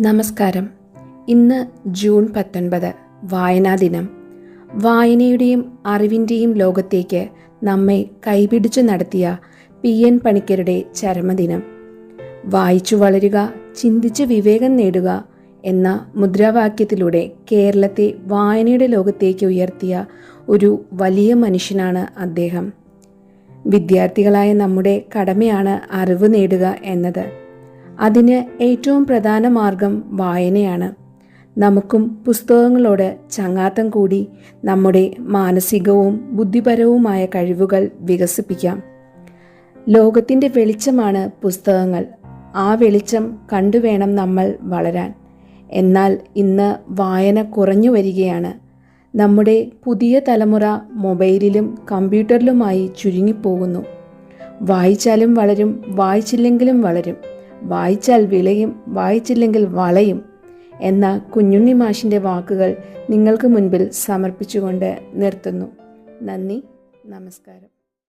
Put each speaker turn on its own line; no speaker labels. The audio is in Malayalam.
നമസ്കാരം. ഇന്ന് ജൂൺ പത്തൊൻപത് വായനാ ദിനം. വായനയുടെയും അറിവിന്റെയും ലോകത്തേക്ക് നമ്മെ കൈപിടിച്ചു നടത്തിയ പി. എൻ. പണിക്കരുടെ ചരമദിനം. വായിച്ചു വളരുക ചിന്തിച്ച് വിവേകം നേടുക എന്ന മുദ്രാവാക്യത്തിലൂടെ കേരളത്തെ വായനയുടെ ലോകത്തേക്ക് ഉയർത്തിയ ഒരു വലിയ മനുഷ്യനാണ് അദ്ദേഹം. വിദ്യാർത്ഥികളായ നമ്മുടെ കടമയാണ് അറിവ് നേടുക എന്നത്. അതിന് ഏറ്റവും പ്രധാന മാർഗം വായനയാണ്. നമുക്കും പുസ്തകങ്ങളോട് ചങ്ങാത്തം കൂടി നമ്മുടെ മാനസികവും ബുദ്ധിപരവുമായ കഴിവുകൾ വികസിപ്പിക്കാം. ലോകത്തിന്റെ വെളിച്ചമാണ് പുസ്തകങ്ങൾ. ആ വെളിച്ചം കണ്ടുവേണം നമ്മൾ വളരാൻ. എന്നാൽ ഇന്ന് വായന കുറഞ്ഞു വരികയാണ്. നമ്മുടെ പുതിയ തലമുറ മൊബൈലിലും കമ്പ്യൂട്ടറിലുമായി ചുരുങ്ങിപ്പോകുന്നു. വായിച്ചാലും വളരും വായിച്ചില്ലെങ്കിലും വളരും. വായിച്ചാൽ വിലയും വായിച്ചില്ലെങ്കിൽ വളയും എന്ന കുഞ്ഞുണ്ണി മാഷിന്റെ വാക്കുകൾ നിങ്ങൾക്ക് മുൻപിൽ സമർപ്പിച്ചുകൊണ്ട് നിർത്തുന്നു. നന്ദി നമസ്കാരം.